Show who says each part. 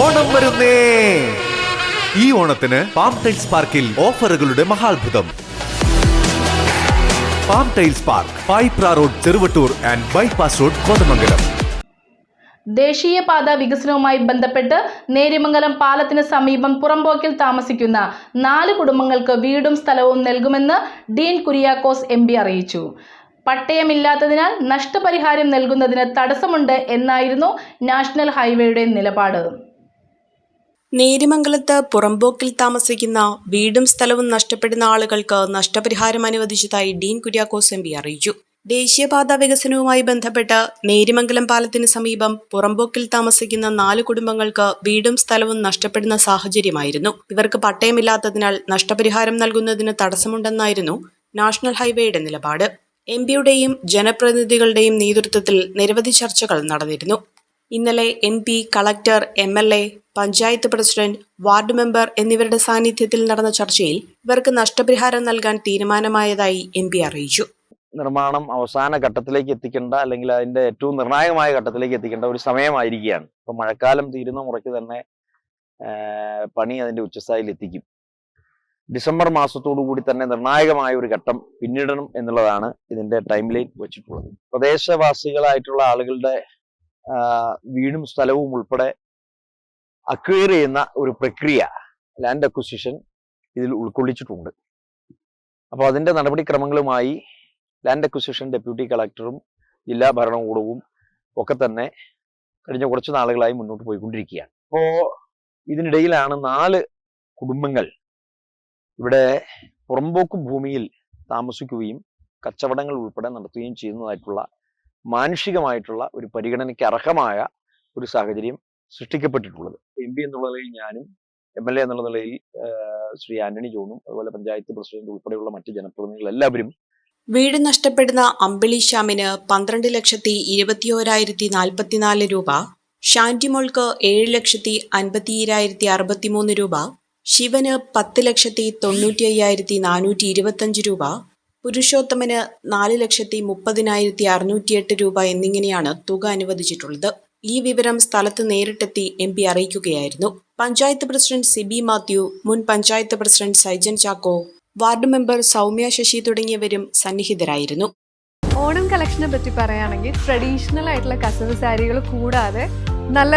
Speaker 1: ഓണം വരുന്നേ. ഈ ഓണത്തിന് പാം ടൈൽസ് പാർക്കിൽ ഓഫറുകളുടെ മഹാത്ഭുതം. Palm tiles park Payipra road Cheruvattoor and bypass road Kothamangalam
Speaker 2: ദേശീയപാത വികസനവുമായി ബന്ധപ്പെട്ട് നേര്യമംഗലം പാലത്തിന് സമീപം പുറമ്പോക്കിൽ താമസിക്കുന്ന നാല് കുടുംബങ്ങൾക്ക് വീടും സ്ഥലവും നൽകുമെന്ന് ഡീൻ കുര്യാക്കോസ് എം അറിയിച്ചു. പട്ടയമില്ലാത്തതിനാൽ നഷ്ടപരിഹാരം നൽകുന്നതിന് തടസ്സമുണ്ട് എന്നായിരുന്നു നാഷണൽ ഹൈവേയുടെ നിലപാട്.
Speaker 3: നേര്യമംഗലത്ത് പുറമ്പോക്കിൽ താമസിക്കുന്ന വീടും സ്ഥലവും നഷ്ടപ്പെടുന്ന ആളുകൾക്ക് നഷ്ടപരിഹാരം അനുവദിച്ചതായി ഡീൻ കുര്യാക്കോസ് എം പി അറിയിച്ചു. ദേശീയപാത വികസനവുമായി ബന്ധപ്പെട്ട് നേരിമംഗലം പാലത്തിന് സമീപം പുറമ്പോക്കിൽ താമസിക്കുന്ന നാല് കുടുംബങ്ങൾക്ക് വീടും സ്ഥലവും നഷ്ടപ്പെടുന്ന സാഹചര്യമായിരുന്നു. ഇവർക്ക് പട്ടയമില്ലാത്തതിനാൽ നഷ്ടപരിഹാരം നൽകുന്നതിന് തടസ്സമുണ്ടെന്നായിരുന്നു നാഷണൽ ഹൈവേയുടെ നിലപാട്. എം പിയുടെയും ജനപ്രതിനിധികളുടെയും നേതൃത്വത്തിൽ നിരവധി ചർച്ചകൾ നടന്നിരുന്നു. ഇന്നലെ M P collector M L A panchayat president ward member എന്നിവരുടെ സാന്നിധ്യത്തിൽ നടന്ന ചർച്ചയിൽ ഇവർക്ക് നഷ്ടപരിഹാരം നൽകാൻ തീരുമാനമായതായി എം പി അറിയിച്ചു.
Speaker 4: നിർമ്മാണം അവസാന ഘട്ടത്തിലേക്ക് എത്തിക്കേണ്ട അല്ലെങ്കിൽ അതിന്റെ ഏറ്റവും നിർണായകമായ ഘട്ടത്തിലേക്ക് എത്തിക്കേണ്ട ഒരു സമയമായിരിക്കുകയാണ്. ഇപ്പൊ മഴക്കാലം തീരുന്ന മുറയ്ക്ക് തന്നെ പണി അതിന്റെ ഉച്ചസ്ഥായിൽ എത്തിക്കും. ഡിസംബർ മാസത്തോടു കൂടി തന്നെ നിർണായകമായ ഒരു ഘട്ടം പിന്നിടണം എന്നുള്ളതാണ് ഇതിന്റെ ടൈം ലൈൻ വെച്ചിട്ടുള്ളത്. പ്രദേശവാസികളായിട്ടുള്ള ആളുകളുടെ വീടും സ്ഥലവും ഉൾപ്പെടെ അക്വയർ ചെയ്യുന്ന ഒരു പ്രക്രിയ ലാൻഡ് അക്വിസിഷൻ ഇതിൽ ഉൾക്കൊള്ളിച്ചിട്ടുണ്ട്. അപ്പോൾ അതിന്റെ നടപടിക്രമങ്ങളുമായി ലാൻഡ് അക്വിസിഷൻ ഡെപ്യൂട്ടി കളക്ടറും ജില്ലാ ഭരണകൂടവും ഒക്കെ തന്നെ കഴിഞ്ഞ കുറച്ച് നാളുകളായി മുന്നോട്ട് പോയിക്കൊണ്ടിരിക്കുകയാണ്. അപ്പോൾ ഇതിനിടയിലാണ് നാല് കുടുംബങ്ങൾ ഇവിടെ പുറമ്പോക്ക് ഭൂമിയിൽ താമസിക്കുകയും കച്ചവടങ്ങൾ ഉൾപ്പെടെ നടത്തുകയും ചെയ്യുന്നതായിട്ടുള്ള മാനുഷികമായിട്ടുള്ള ഒരു പരിഗണനയ്ക്ക് അർഹമായ ഒരു സാഹചര്യം സൃഷ്ടിക്കപ്പെട്ടിട്ടുള്ളത്. എം പി എന്നുള്ള നിലയിൽ ഞാനും എം എൽ എ എന്നുള്ള നിലയിൽ ശ്രീ ആന്റണി ജോണും അതുപോലെ പഞ്ചായത്ത് പ്രസിഡന്റ് ഉൾപ്പെടെയുള്ള മറ്റ് ജനപ്രതിനിധികൾ എല്ലാവരും
Speaker 3: വീട് നഷ്ടപ്പെടുന്ന അമ്പിളി ശ്യാമിന് പന്ത്രണ്ട് ലക്ഷത്തി ഇരുപത്തിയോരായിരത്തി നാൽപ്പത്തിനാല് രൂപ ഷാന്റിമോൾക്ക് ഏഴ് ലക്ഷത്തി അൻപത്തിയേഴായിരത്തി അറുപത്തിമൂന്ന് രൂപ ശിവന് പത്ത് ലക്ഷത്തി തൊണ്ണൂറ്റി അയ്യായിരത്തി നാനൂറ്റി ഇരുപത്തഞ്ച് രൂപ പുരുഷോത്തമന് നാല് ലക്ഷത്തി മുപ്പതിനായിരത്തി അറുന്നൂറ്റിയെട്ട് രൂപ എന്നിങ്ങനെയാണ് തുക അനുവദിച്ചിട്ടുള്ളത്. ഈ വിവരം സ്ഥലത്ത് നേരിട്ടെത്തി എം പി അറിയിക്കുകയായിരുന്നു. പഞ്ചായത്ത് പ്രസിഡന്റ് സിബി മാത്യു മുൻ panchayat president Saijan Chacko ward member Soumya Sasi തുടങ്ങിയവരും സന്നിഹിതരായിരുന്നു.
Speaker 5: ഓണം കളക്ഷനെ പറ്റി പറയുകയാണെങ്കിൽ ട്രഡീഷണൽ ആയിട്ടുള്ള കസവ് സാരികൾ കൂടാതെ നല്ല